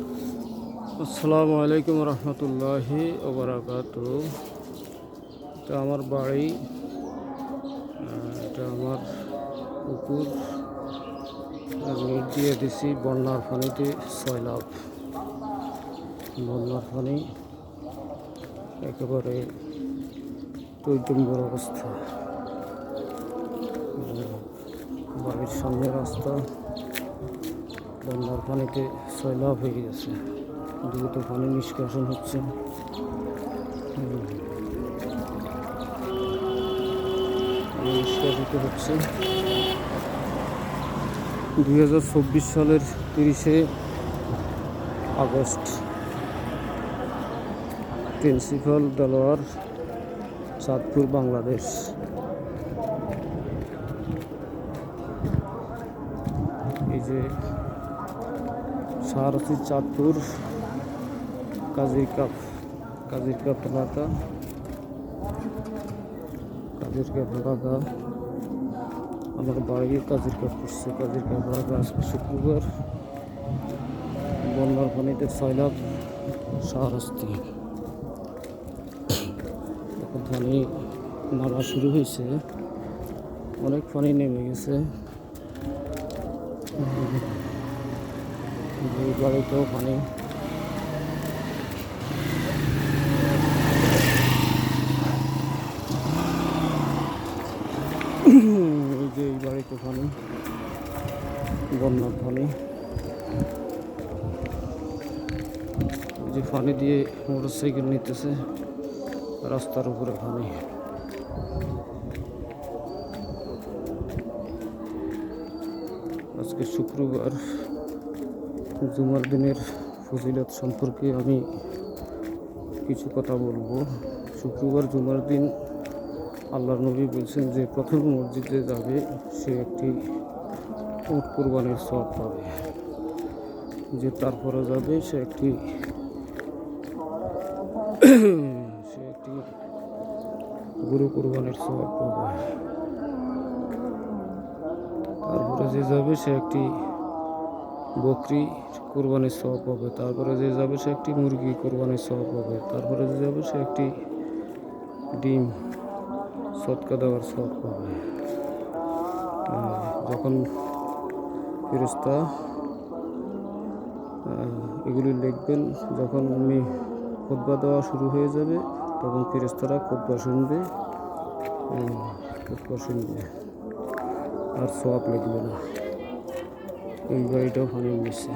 আসসালামু আলাইকুম রহমতুল্লাহি ওবরাকাত এটা আমার বাড়ি এটা আমার পুকুর। দিয়ে দিছি বন্যার পানিতে সয়লাভ বন্যার পানি একেবারে চৈতন্যর অবস্থা। বাড়ির সামনে রাস্তা। বন্যার পানিতে সয়লাভ হয়ে গেছে। দ্রুত পানি নিষ্কাশন হচ্ছে। নিষ্কাশিত হচ্ছে। দুই হাজার চব্বিশ সালের তিরিশে আগস্ট প্রিন্সিপাল দেলোয়ার, চাঁদপুর, বাংলাদেশ। এই যে সারসি চাঁদপুর কাজির কাপ কাজির কাপ এলাকা কাজির কাপ এলাকা আমার বাড়ি কাজির কাপ করছে কাজির কাপ এলাকা আজকে শুক্রবার। বন্যার পানিতে সয়লাভ সারস্তি এখন পানি নামা শুরু হয়েছে। অনেক পানি নেমে গেছে। এই বাড়িতেও পানি এই যে এই বাড়িতে পানি বন্যার এই যে পানি দিয়ে মোটর সাইকেল নিতেছে, রাস্তার উপরে পানি। আজকে শুক্রবার। জুমার দিনের ফজিলত সম্পর্কে আমি কিছু কথা বলব। শুক্রবার জুমার দিন আল্লাহ নবী বলছেন যে, প্রথম মসজিদে যাবে, সে একটি উট কোরবানির সব পাবে। যে তারপরে যাবে সে একটি সে একটি গরু কোরবানির সব পাবে। তারপরে যে যাবে, সে একটি বকরি কোরবানির সব পাবে তারপরে যে যাবে সে একটি মুরগি কোরবানির সব পাবে তারপরে যে যাবে সে একটি ডিম সৎকা দেওয়ার সব পাবে যখন ফেরস্তা এগুলি লিখবেন, যখন উনি খোদবা দেওয়া শুরু হয়ে যাবে, তখন ফেরেস্তারা খোদবা শুনবে খোদবা শুনবে, আর সব লিখবে না। এই বাড়িটাও পানি নিচ্ছে